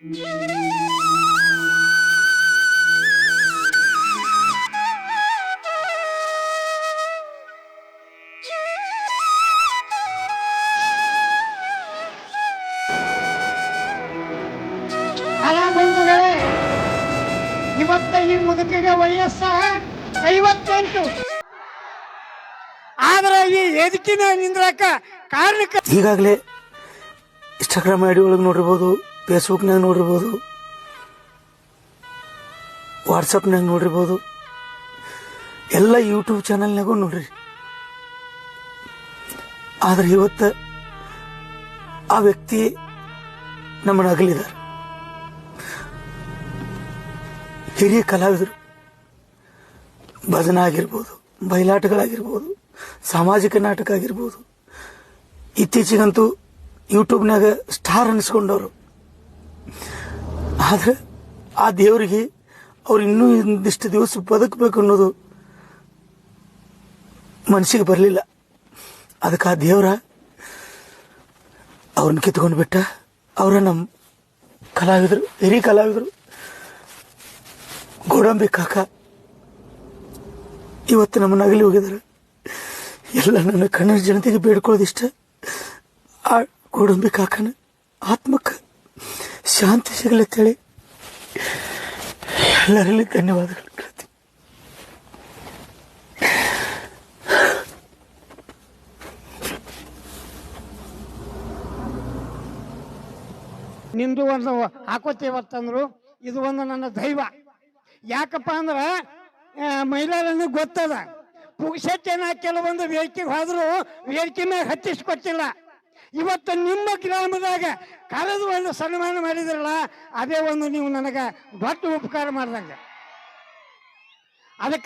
ಈ ಮುದುಕಿಗೆ ವಯಸ್ಸ? ಐವತ್ತೆಂಟು. ಆದ್ರೆ ಈ ಎದಕಿನ ನಿಂದ್ರಕ ಕಾರಣಕ್ಕೆ ಈಗಾಗಲೇ ಇನ್ಸ್ಟಾಗ್ರಾಮ್ ಐ ಡಿ ಒಳಗೆ ನೋಡಿರ್ಬೋದು. ಫೇಸ್ಬುಕ್ನಾಗ ನೋಡಿರ್ಬೋದು, ವಾಟ್ಸಪ್ನಾಗ ನೋಡಿರ್ಬೋದು, ಎಲ್ಲ ಯೂಟ್ಯೂಬ್ ಚಾನಲ್ನಾಗೂ ನೋಡ್ರಿ. ಆದ್ರೆ ಇವತ್ತು ಆ ವ್ಯಕ್ತಿ ನಮ್ಮನ್ನ ಅಗಲಿದ್ದಾರೆ ಹಿರಿಯ ಕಲಾವಿದರು ಭಜನ ಆಗಿರ್ಬೋದು ಬಯಲಾಟಗಳಾಗಿರ್ಬೋದು, ಸಾಮಾಜಿಕ ನಾಟಕ ಆಗಿರ್ಬೋದು, ಇತ್ತೀಚೆಗಂತೂ ಯೂಟ್ಯೂಬ್ನಾಗ ಸ್ಟಾರ್ ಅನಿಸ್ಕೊಂಡವರು. ಆದ್ರೆ ಆ ದೇವರಿಗೆ ಅವ್ರು ಇನ್ನೂ ಇಂದಿಷ್ಟು ದಿವಸ ಬದುಕಬೇಕು ಅನ್ನೋದು ಮನಸ್ಸಿಗೆ ಬರಲಿಲ್ಲ. ಅದಕ್ಕೆ ಆ ದೇವರ ಅವ್ರನ್ನ ಕಿತ್ಕೊಂಡು ಬಿಟ್ಟ ಅವರ ನಮ್ಮ ಕಲಾವಿದರು ಹಿರಿಯ ಕಲಾವಿದರು, ಗೋಡಂಬಿ ಕಾಕ ಇವತ್ತು ನಮ್ಮನ್ನ ಅಗಲಿ ಹೋಗಿದ್ದಾರೆ. ಎಲ್ಲ ನನ್ನ ಕನ್ನಡ ಜನತೆಗೆ ಬೇಡ್ಕೊಳ್ಳೋದಿಷ್ಟ. ಆ ಗೋಡಂಬಿ ಕಾಕನ ಆತ್ಮಕ್ಕೆ ಶಾಂತಿ ಸಿಗಲತ್ತೇಳಿ ಎಲ್ಲರಲ್ಲಿ ಧನ್ಯವಾದಗಳು ಹೇಳ್ತೀನಿ ನಿಂದು ಒಂದು ಹಾಕೋತೀವತ್ತಂದ್ರು ಇದು ಒಂದು ನನ್ನ ದೈವ. ಯಾಕಪ್ಪ ಅಂದ್ರೆ ಮಹಿಳೆಯರನ್ನು ಗೊತ್ತದ. ಪುಕ್ಷತೆನ ಕೆಲವೊಂದು ವೇದಿಕೆಗೆ ಹೋದ್ರು, ವೇದಿಕೆ ಮೇಲೆ ಹತ್ತಿಸ್ಕೊಟ್ಟಿಲ್ಲ. ಇವತ್ತು ನಿಮ್ಮ ಗ್ರಾಮದಾಗ ಕರೆದು ಒಂದು ಸನ್ಮಾನ ಮಾಡಿದ್ರಲ್ಲ, ಅದೇ ಒಂದು ನೀವು ನನಗೆ ದೊಡ್ಡ ಉಪಕಾರ ಮಾಡ್ದಂಗೆ. ಅದಕ್ಕೆ